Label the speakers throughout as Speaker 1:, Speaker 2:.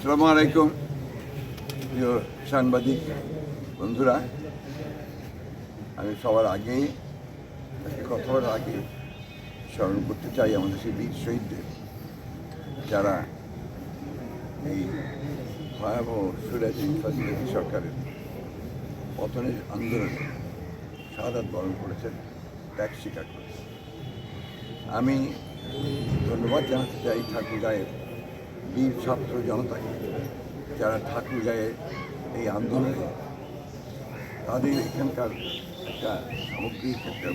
Speaker 1: সালামু আলাইকুম, প্রিয় সাংবাদিক বন্ধুরা। আমি সবার আগে একটা কথা বলার আগে স্মরণ করতে চাই আমাদের সেই বীর শহীদদের, যারা এই ভয়াবহ সুরাজি সরকারের পতনের আন্দোলনে শাহাদ বরণ করেছেন, ত্যাগ স্বীকার করেছেন। আমি ধন্যবাদ জানাতে চাই ঠাকুর গায়ের বীর ছাত্র জনতাকে, যারা ঠাকুর গায়ের এই আন্দোলনে তাদের এখানকার একটা সামগ্রিক একটা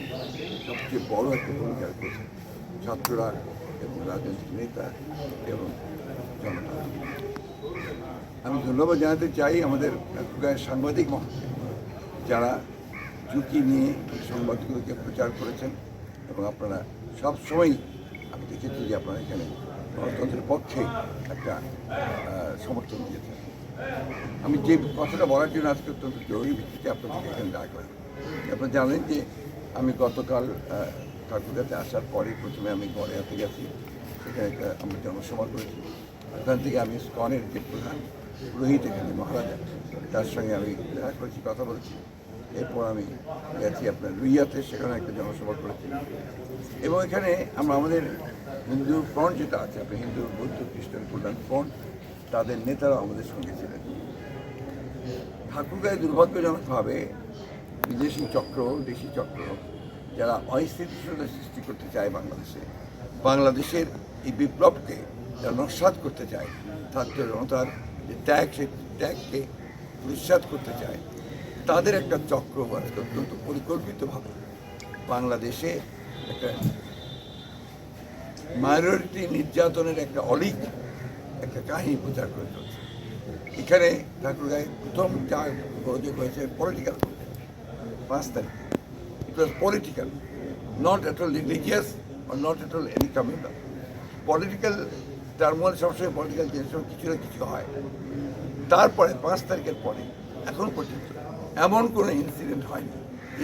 Speaker 1: সবচেয়ে বড় একটা ভূমিকা রেখেছে, ছাত্ররা এবং রাজনৈতিক নেতা এবং জনতা। আমি ধন্যবাদ জানাতে চাই আমাদের ঠাকুরগাঁয়ের সাংবাদিক যারা ঝুঁকি নিয়ে সংবাদগুলোকে প্রচার করেছেন এবং আপনারা সবসময় আমি দেখেছি যে আপনারা এখানে গণতন্ত্রের পক্ষে একটা সমর্থন দিয়েছেন। আমি যে কথাটা বলার জন্য আজকে অত্যন্ত জরুরি ভিত্তিতে আপনাদেরকে এখানে ডাকলাম আপনারা জানেন যে আমি গতকাল ঠাকুরগাতে আসার পরে প্রথমে আমি গড়েয়াতে গেছি। সেখানে একটা আমরা জনসভা করেছি। ওখান থেকে আমি স্কনের যে প্রধান পুরোহিত এখানে মহারাজা, তার সঙ্গে আমি দেখা করেছি, কথা বলেছি। এরপর আমি গেছি আপনার রুইয়াতে, সেখানে একটা জনসভা করেছি। এবং এখানে আমরা আমাদের হিন্দু ফ্রন্ট যেটা আছে, আপনি হিন্দু, বৌদ্ধ, খ্রিস্টান কল্যাণ ফ্রন্ট, তাদের নেতারা আমাদের সঙ্গে ছিলেন। ঠাকুরগাঁয় দুর্ভাগ্যজনকভাবে বিদেশি চক্র, দেশি চক্র, যারা অস্থিতিশীলতা সৃষ্টি করতে চায় বাংলাদেশে, বাংলাদেশের এই বিপ্লবকে যারা নস্বাত করতে চায়। ছাত্র জনতার যে ত্যাগ সেই ত্যাগকে নিঃসাত করতে চায়। তাদের একটা চক্র বা একটা অত্যন্ত পরিকল্পিতভাবে বাংলাদেশে একটা মাইনরিটি নির্যাতনের একটা অলিক একটা কাহিনী প্রচার করে চলছে। এখানে ঠাকুরগাঁয় প্রথম যা অভিযোগ হয়েছে পলিটিক্যাল পাঁচ তারিখ। It was political not at all religious R not at all any communal political turmoil সবসময় পলিটিক্যাল জিনিস কিছু না কিছু হয়। তারপরে পাঁচ তারিখের পরে, এখন পর্যন্ত এমন কোনো ইনসিডেন্ট হয়নি।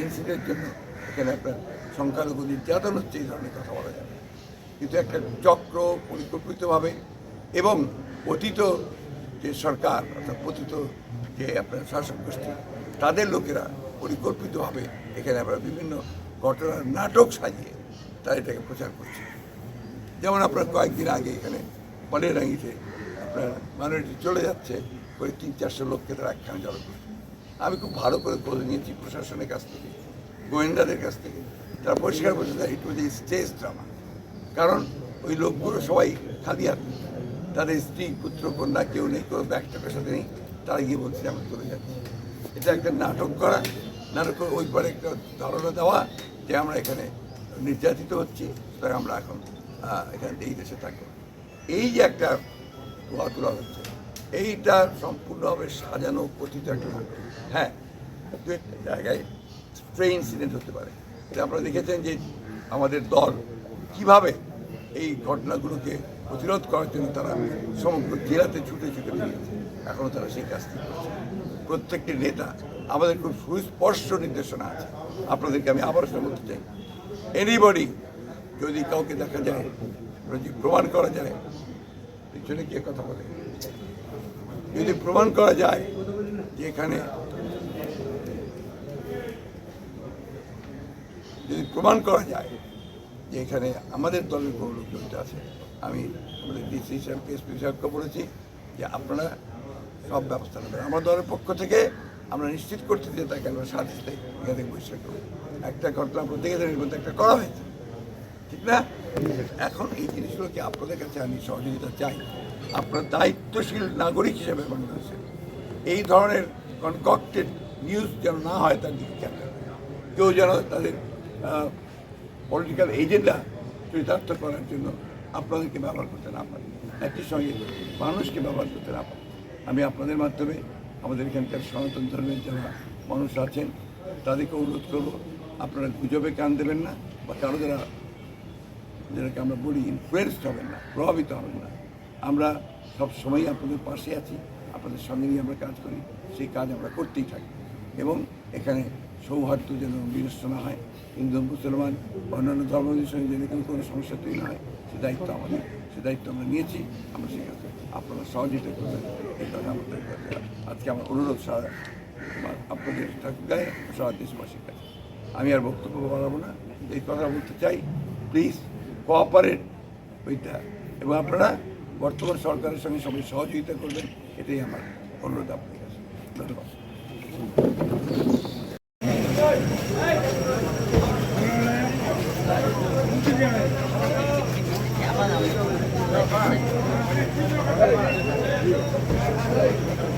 Speaker 1: ইনসিডেন্ট জন্য এখানে আপনার সংখ্যালঘু নির্যাতন হচ্ছে, এই ধরনের কথা বলা যাবে। কিন্তু একটা চক্র পরিকল্পিতভাবে এবং অতীত যে সরকার অর্থাৎ পতিত যে আপনার শাসক গোষ্ঠী, তাদের লোকেরা পরিকল্পিতভাবে এখানে আমরা বিভিন্ন ঘটনার নাটক সাজিয়ে তারা এটাকে প্রচার করছে। যেমন আপনার কয়েকদিন আগে এখানে পনেরাঙ্গিতে আপনার মাইনরিটি চলে যাচ্ছে, ওই তিন চারশো লোককে তারা একখানে জড়ো করছে। আমি খুব ভালো করে বলে নিয়েছি প্রশাসনের কাছ থেকে, গোয়েন্দাদের কাছ থেকে। তারা পরিষ্কার বলছে ইট ওয়াজ স্টেজ ড্রামা কারণ ওই লোকগুলো সবাই খালি হাত। তাদের স্ত্রী, পুত্র, কন্যা কেউ নেই, কোনো ব্যাগ টাকার সাথে নেই। তারা গিয়ে বলছে আমরা চলে যাচ্ছি। এটা একটা নাটক করা। নাটক করে ওই পরে একটা ধারণা দেওয়া যে আমরা এখানে নির্যাতিত হচ্ছি, সুতরাং আমরা এখন এখানে এই দেশে থাকব। এই যে একটা দোয়া তোলা হচ্ছে। এইটা সম্পূর্ণভাবে সাজানো কথিত একটা হ্যাঁ দু একটা জায়গায় স্ট্রে ইনসিডেন্ট হতে পারে। এটা আপনারা দেখেছেন যে আমাদের দল কীভাবে এই ঘটনাগুলোকে প্রতিরোধ করার জন্য তারা সমগ্র জেলাতে ছুটে ছুটে বেরিয়েছে। এখনও তারা সেই কাজটি করছে। প্রত্যেকটি নেতা, আমাদের খুব সুস্পষ্ট নির্দেশনা আছে। আপনাদেরকে আমি আবার বলতে চাই এনিবডি যদি কাউকে দেখা যায়, যদি প্রমাণ করা যায় পিছনে কে কথা বলে। যদি প্রমাণ করা যায় যে এখানে যদি প্রমাণ করা যায় যে এখানে আমাদের দলের কোনো লোক জড়িত আছে, আমি আমাদের ডিসি সাহেবকে সাহেবকে বলেছি যে আপনারা সব ব্যবস্থা নেবেন। আমার দলের পক্ষ থেকে আমরা নিশ্চিত করছি যে তাকে আমরা সাথে এখান একটা ঘটনা এর মধ্যে একটা করা হয়েছে। ঠিক না? এখন এই জিনিসগুলোকে আপনাদের কাছে আমি সহযোগিতা চাই। আপনার দায়িত্বশীল নাগরিক হিসেবে বাংলাদেশে। এই ধরনের কনকক্টেড নিউজ যেন না হয় তার দিকে খেয়াল কেউ যেন তাদের পলিটিক্যাল এজেন্ডা চরিতার্থ করার জন্য আপনাদেরকে ব্যবহার করতে না পারে। একই সঙ্গে মানুষকে ব্যবহার করতে না পারে। আমি আপনাদের মাধ্যমে আমাদের এখানকার সনাতন ধর্মের যারা মানুষ আছেন, তাদেরকে অনুরোধ করব, আপনারা গুজবে কান দেবেন না বা কারও যারা যেটাকে আমরা বলি ইনফ্লুয়েসড হবেন না, প্রভাবিত হবেন না। আমরা সব সময় আপনাদের পাশে আছি, আপনাদের সঙ্গে নিয়ে আমরা কাজ করি, সেই কাজ আমরা করতেই থাকি। এবং এখানে সৌহার্দ্য যেন বিনষ্ট না হয় হিন্দু মুসলমান, অন্যান্য ধর্মের সঙ্গে যেন কোনো সমস্যা তৈরি না হয়, সে দায়িত্ব আমাদের, সে দায়িত্ব আমরা নিয়েছি, আমরা সেখানে আপনারা সহযোগিতা করবেন, এই কারণে আমাদের কাছে আজকে আমার অনুরোধ সারা আপনাদের ঠাকুর গায়ে, সারা দেশবাসীর কাছে। আমি আর বক্তব্য বাড়াবো না, এই কথা বলতে চাই প্লিজ কোঅপারেট ওইটা এবং আপনারা বর্তমান সরকারের সঙ্গে সবাই সহযোগিতা করবেন, এটাই আমার অনুরোধ আপনার কাছে। ধন্যবাদ।
Speaker 2: Thank